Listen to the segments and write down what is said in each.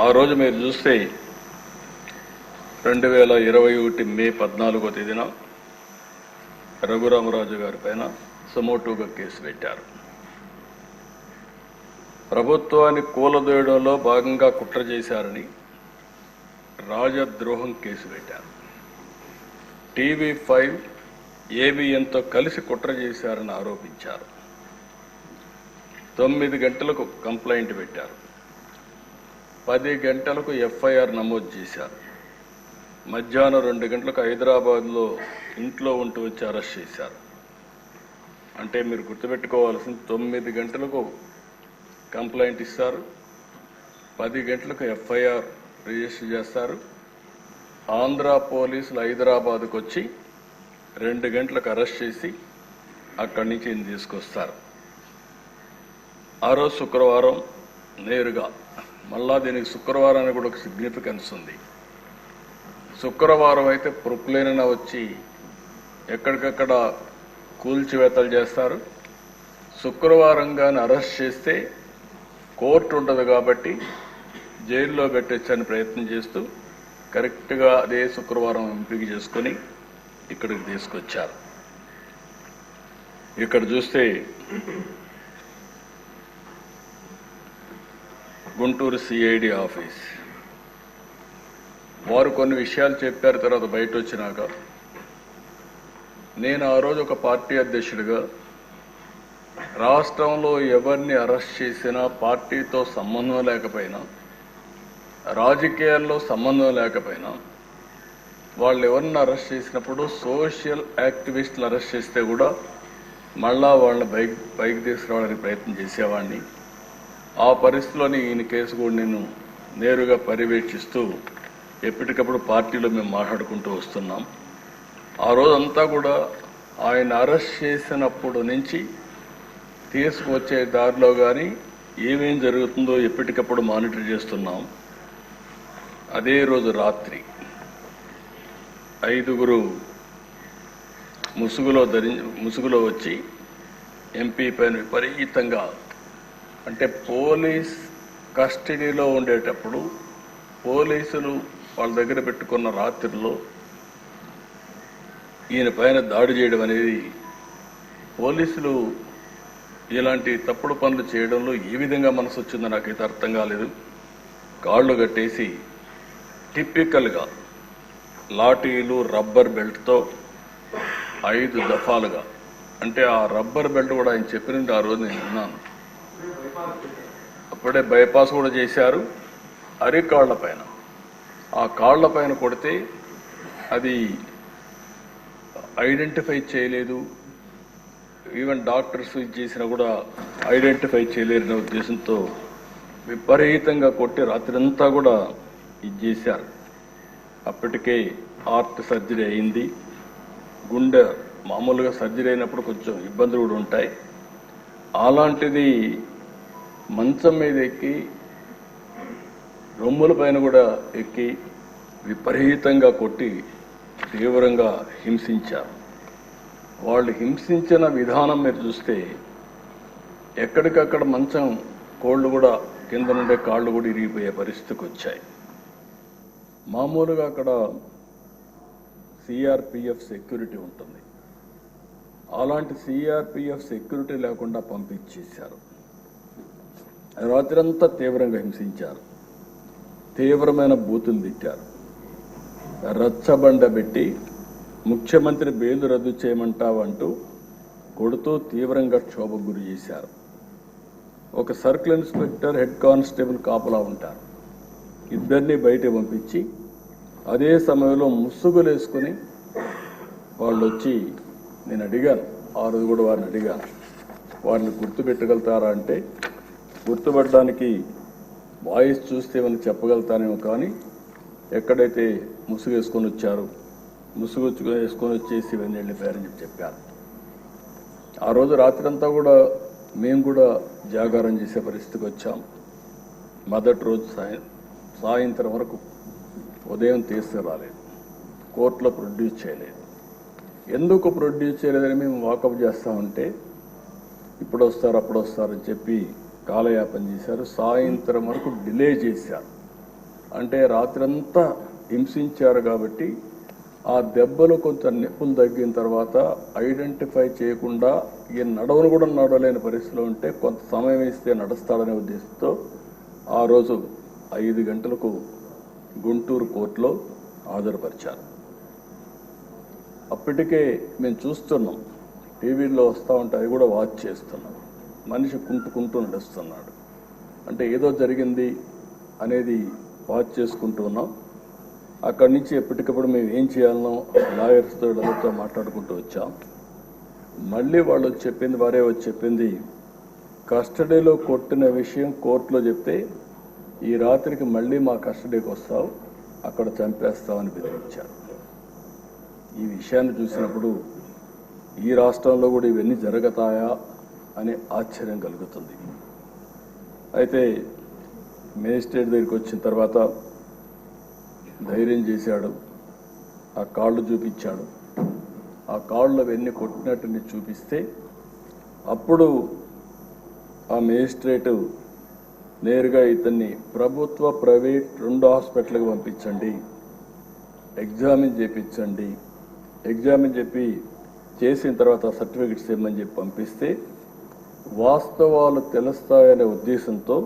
ఆ రోజు మీరు చూస్తే రెండు వేల ఇరవై ఒకటి మే పద్నాలుగో తేదీన రఘురామరాజు గారి పైన సుమోటోగా కేసు పెట్టారు. ప్రభుత్వాన్ని కూలదోయడంలో భాగంగా కుట్ర చేశారని రాజద్రోహం కేసు పెట్టారు. టీవీ ఫైవ్ ఏబిఎన్తో కలిసి కుట్ర చేశారని ఆరోపించారు. తొమ్మిది గంటలకు కంప్లైంట్ పెట్టారు. పది గంటలకు ఎఫ్ఐఆర్ నమోదు చేశారు మధ్యాహ్నం రెండు గంటలకు హైదరాబాద్లో ఇంట్లో ఉంటూ వచ్చి అరెస్ట్ చేశారు. అంటే మీరు గుర్తుపెట్టుకోవాల్సింది తొమ్మిది గంటలకు కంప్లైంట్ ఇస్తారు పది గంటలకు ఎఫ్ఐఆర్ రిజిస్టర్ చేస్తారు. ఆంధ్ర పోలీసులు హైదరాబాద్కు వచ్చి రెండు గంటలకు అరెస్ట్ చేసి అక్కడి నుంచి తీసుకొస్తారు. ఆ రోజు శుక్రవారం నేరుగా మళ్ళా దీనికి శుక్రవారానికి కూడా ఒక సిగ్నిఫికెన్స్ ఉంది. శుక్రవారం అయితే ప్రొక్లేన వచ్చి ఎక్కడికక్కడ కూల్చివేతలు చేస్తారు. శుక్రవారం కానీ అరెస్ట్ చేస్తే కోర్టు ఉండదు కాబట్టి జైల్లో పెట్టచ్చని ప్రయత్నం చేస్తూ కరెక్ట్గా అదే శుక్రవారం ఎంపిక చేసుకొని ఇక్కడికి తీసుకొచ్చారు. ఇక్కడ చూస్తే గుంటూరు సిఐడి ఆఫీస్. వారు కొన్ని విషయాలు చెప్పారు తర్వాత బయట వచ్చినాక నేను ఆ రోజు ఒక పార్టీ అధ్యక్షుడిగా రాష్ట్రంలో ఎవరిని అరెస్ట్ చేసినా పార్టీతో సంబంధం లేకపోయినా రాజకీయాల్లో సంబంధం లేకపోయినా వాళ్ళు ఎవరిని అరెస్ట్ చేసినప్పుడు సోషల్ యాక్టివిస్టులు అరెస్ట్ చేస్తే కూడా మళ్ళా వాళ్ళని బైక్ బైక్ తీసుకురావడానికి ప్రయత్నం చేసేవాడిని. ఆ పరిస్థితిలోని ఈయన కేసు కూడా నేను నేరుగా పర్యవేక్షిస్తూ ఎప్పటికప్పుడు పార్టీలో మేము మాట్లాడుకుంటూ వస్తున్నాం. ఆ రోజంతా కూడా ఆయన అరెస్ట్ చేసినప్పుడు నుంచి తీసుకువచ్చే దారిలో కానీ ఏమేం జరుగుతుందో ఎప్పటికప్పుడు మానిటర్ చేస్తున్నాం. అదే రోజు రాత్రి ఐదుగురు ముసుగులో ధరి ముసుగులో వచ్చి ఎంపీ పైన విపరీతంగా అంటే పోలీస్ కస్టడీలో ఉండేటప్పుడు పోలీసులు వాళ్ళ దగ్గర పెట్టుకున్న రాత్రిలో ఈయన పైన దాడి చేయడం అనేది పోలీసులు ఇలాంటి తప్పుడు పనులు చేయడంలో ఏ విధంగా మనసు వచ్చిందో నాకైతే అర్థం కాలేదు. కాళ్ళు కట్టేసి టిప్పికల్గా లాఠీలు రబ్బర్ బెల్ట్తో ఐదు దఫాలుగా. అంటే ఆ రబ్బర్ బెల్ట్ కూడా ఆయన చెప్పినట్టు ఆ రోజు నేను విన్నాను. అప్పుడే బైపాస్ కూడా చేశారు. అరికాళ్ళ పైన. ఆ కాళ్ళ పైన కొడితే అది ఐడెంటిఫై చేయలేదు. ఈవెన్ డాక్టర్స్ ఇది చేసినా కూడా ఐడెంటిఫై చేయలేరనే ఉద్దేశంతో విపరీతంగా కొట్టి రాత్రంతా కూడా ఇది చేశారు. అప్పటికే హార్ట్ సర్జరీ అయింది. గుండె మామూలుగా సర్జరీ అయినప్పుడు కొంచెం ఇబ్బందులు కూడా ఉంటాయి. అలాంటిది మంచం మీద ఎక్కి రొమ్ముల పైన కూడా ఎక్కి విపరీతంగా కొట్టి తీవ్రంగా హింసించారు. వాళ్ళు హింసించిన విధానం మీరు చూస్తే ఎక్కడికక్కడ మంచం కోళ్ళు కూడా కింద నుండే కాళ్ళు కూడా ఇరిగిపోయే పరిస్థితికి వచ్చాయి. మామూలుగా అక్కడ సిఆర్పిఎఫ్ సెక్యూరిటీ ఉంటుంది. అలాంటి సిఆర్పిఎఫ్ సెక్యూరిటీ లేకుండా పంపించేశారు. రాత్రంతా తీవ్రంగా హింసించారు. తీవ్రమైన బూతులు తిట్టారు. రచ్చబండ పెట్టి ముఖ్యమంత్రి బెయిల్ రద్దు చేయమంటావంటూ కొడుతూ తీవ్రంగా క్షోభకు గురి చేశారు. ఒక సర్కిల్ ఇన్స్పెక్టర్ హెడ్ కానిస్టేబుల్ కాపలా ఉంటారు. ఇద్దరిని బయట పంపించి అదే సమయంలో ముసుగులు వేసుకుని వాళ్ళు వచ్చి నేను అడిగాను ఆ రోజు కూడా వారిని అడిగాను. వారిని గుర్తుపెట్టగలుగుతారా అంటే గుర్తుపట్టడానికి వాయిస్ చూస్తే ఏమైనా చెప్పగలుగుతానేమో కానీ ఎక్కడైతే ముసుగు వేసుకొని వచ్చారు ముసుగు వేసుకొని వచ్చేసి ఇవన్నీ వెళ్ళిపోయారని చెప్పి చెప్పారు. ఆ రోజు రాత్రంతా కూడా మేము కూడా జాగారం చేసే పరిస్థితికి వచ్చాం. మొదటి రోజు సాయం సాయంత్రం వరకు ఉదయం తీసుకురాలేదు కోర్టులో ప్రొడ్యూస్ చేయలేదు. ఎందుకు ప్రొడ్యూస్ చేయలేదని మేము వాకప్ చేస్తామంటే ఇప్పుడు వస్తారు అప్పుడు వస్తారని చెప్పి కాలయాపన చేశారు. సాయంత్రం వరకు డిలే చేశారు. అంటే రాత్రంతా హింసించారు కాబట్టి ఆ దెబ్బలు కొంచెం నొప్పులు తగ్గిన తర్వాత ఐడెంటిఫై చేయకుండా ఈ నడవను కూడా నడవలేని పరిస్థితిలో ఉంటే కొంత సమయం ఇస్తే నడుస్తాడనే ఉద్దేశంతో ఆ రోజు ఐదు గంటలకు గుంటూరు కోర్టులో హాజరుపరిచారు. అప్పటికే మేము చూస్తున్నాం. టీవీలో వస్తూ ఉంటే అవి కూడా వాచ్ చేస్తున్నాం. మనిషి కుంటుకుంటూ నడుస్తున్నాడు. అంటే ఏదో జరిగింది అనేది వాచ్ చేసుకుంటూ ఉన్నాం. అక్కడి నుంచి ఎప్పటికప్పుడు మేము ఏం చేయాలనో లాయర్స్తో వీళ్ళతో మాట్లాడుకుంటూ వచ్చాం. మళ్ళీ వాళ్ళు వచ్చి చెప్పింది వారే వచ్చి చెప్పింది కస్టడీలో కొట్టిన విషయం కోర్టులో చెప్తే ఈ రాత్రికి మళ్ళీ మా కస్టడీకి వస్తావు అక్కడ చంపేస్తామని బెదిరించారు. ఈ విషయాన్ని చూసినప్పుడు ఈ రాష్ట్రంలో కూడా ఇవన్నీ జరుగుతాయా? అనే ఆశ్చర్యం కలుగుతుంది. అయితే మేజిస్ట్రేట్ దగ్గరికి వచ్చిన తర్వాత ధైర్యం చేశాడు. ఆ కాళ్ళు చూపించాడు. ఆ కాళ్ళు అవన్నీ కొట్టినట్టుని చూపిస్తే అప్పుడు ఆ మేజిస్ట్రేటు నేరుగా ఇతన్ని ప్రభుత్వ ప్రైవేట్ రెండు హాస్పిటల్కి పంపించండి ఎగ్జామిన్ చేపించండి ఎగ్జామిన్ చెప్పి చేసిన తర్వాత సర్టిఫికెట్స్ ఇవ్వమని చెప్పి పంపిస్తే వాస్తవాలు తెలుస్తాయనే ఉద్దేశంతో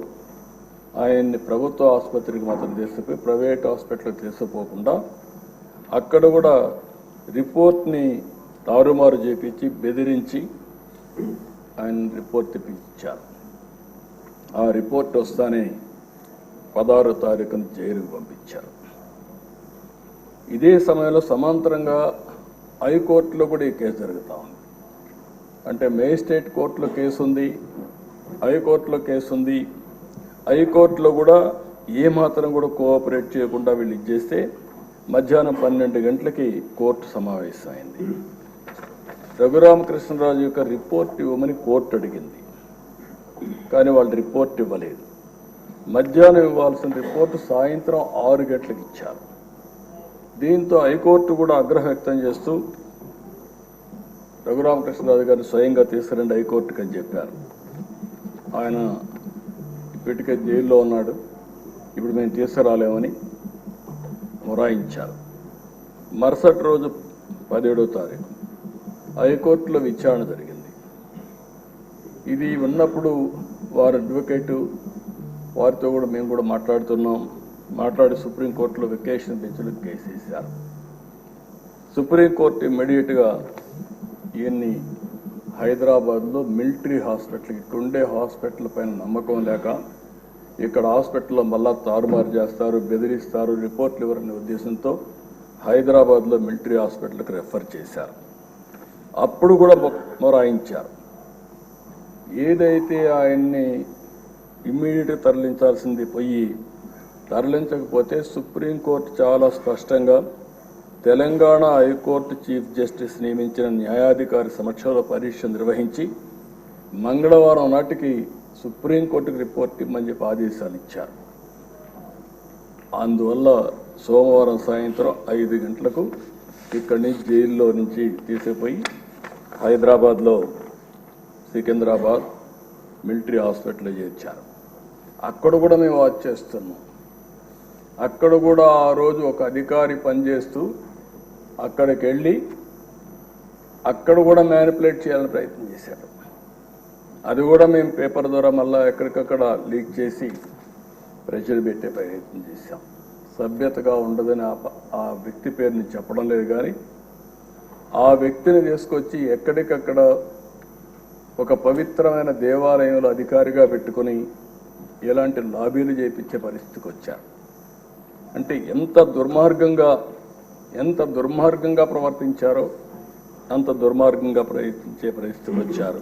ఆయన్ని ప్రభుత్వ ఆసుపత్రికి మాత్రం తీసుకుపోయి ప్రైవేట్ హాస్పిటల్కి తీసుకుపోకుండా అక్కడ కూడా రిపోర్ట్ని తారుమారు చేపించి బెదిరించి ఆయన రిపోర్ట్ తెప్పించారు. ఆ రిపోర్ట్ వస్తానే పదహారో తారీఖున జైలుకు పంపించారు. ఇదే సమయంలో సమాంతరంగా హైకోర్టులో కూడా ఈ కేసు జరుగుతూ ఉంది. అంటే మేజిస్ట్రేట్ కోర్టులో కేసు ఉంది హైకోర్టులో కేసు ఉంది హైకోర్టులో కూడా ఏ మాత్రం కూడా కోఆపరేట్ చేయకుండా వీళ్ళు ఇచ్చేస్తే మధ్యాహ్నం పన్నెండు గంటలకి కోర్టు సమావేశమైంది. రఘురామకృష్ణరాజు యొక్క రిపోర్ట్ ఇవ్వమని కోర్టు అడిగింది. కానీ వాళ్ళు రిపోర్ట్ ఇవ్వలేదు. మధ్యాహ్నం ఇవ్వాల్సిన రిపోర్టు సాయంత్రం ఆరు గంటలకు ఇచ్చారు. దీంతో హైకోర్టు కూడా ఆగ్రహం వ్యక్తం చేస్తూ రఘురామకృష్ణరాజు గారు స్వయంగా తీసుకురండి హైకోర్టుకి అని చెప్పారు. ఆయన ఇప్పటికే జైల్లో ఉన్నాడు. ఇప్పుడు మేము తీసుకురాలేమని మొరాయించారు. మరుసటి రోజు పదిహేడో తారీఖు హైకోర్టులో విచారణ జరిగింది. ఇది ఉన్నప్పుడు వారి అడ్వకేటు వారితో కూడా మేము కూడా మాట్లాడుతున్నాం. మాట్లాడి సుప్రీంకోర్టులో వెకేషన్ బెంచ్లకు కేసు వేశారు. సుప్రీంకోర్టు ఇమ్మీడియట్గా ఈయన్ని హైదరాబాద్లో మిలిటరీ హాస్పిటల్ ఇటుండే హాస్పిటల్ పైన నమ్మకం లేక ఇక్కడ హాస్పిటల్లో మళ్ళా తారుమారు చేస్తారు బెదిరిస్తారు రిపోర్ట్లు ఇవ్వరనే ఉద్దేశంతో హైదరాబాద్లో మిలిటరీ హాస్పిటల్కి రెఫర్ చేశారు. అప్పుడు కూడా మొ- మొరాయించారు. ఏదైతే ఆయన్ని ఇమ్మీడియట్గా తరలించాల్సింది పోయి తరలించకపోతే సుప్రీంకోర్టు చాలా స్పష్టంగా తెలంగాణ హైకోర్టు చీఫ్ జస్టిస్ నియమించిన న్యాయాధికారి సమక్షంలో పరీక్ష నిర్వహించి మంగళవారం నాటికి సుప్రీంకోర్టుకు రిపోర్ట్ ఇమ్మని చెప్పి ఆదేశాలు ఇచ్చారు. అందువల్ల సోమవారం సాయంత్రం ఐదు గంటలకు ఇక్కడి నుంచి జైల్లో నుంచి తీసుకుపోయి హైదరాబాద్లో సికింద్రాబాద్ మిలిటరీ హాస్పిటల్లో చేర్చారు. అక్కడ కూడా మేము వాచ్ చేస్తున్నాం. అక్కడ కూడా ఆ రోజు ఒక అధికారి పనిచేస్తూ అక్కడికి వెళ్ళి అక్కడ కూడా మ్యానిపులేట్ చేయాలని ప్రయత్నం చేశాడు అది కూడా మేము పేపర్ ద్వారా మళ్ళీ ఎక్కడికక్కడ లీక్ చేసి ప్రెషర్ పెట్టే ప్రయత్నం చేశాం. సభ్యతగా ఉండదని ఆ ఆ వ్యక్తి పేరుని చెప్పడం లేదు కానీ ఆ వ్యక్తిని తీసుకొచ్చి ఎక్కడికక్కడ ఒక పవిత్రమైన దేవాలయంలో అధికారిగా పెట్టుకొని ఎలాంటి లాబీలు చేపించే పరిస్థితికి వచ్చారు. అంటే ఎంత దుర్మార్గంగా ఎంత దుర్మార్గంగా ప్రవర్తించారో అంత దుర్మార్గంగా ప్రయత్నించే పరిస్థితులు వచ్చారు.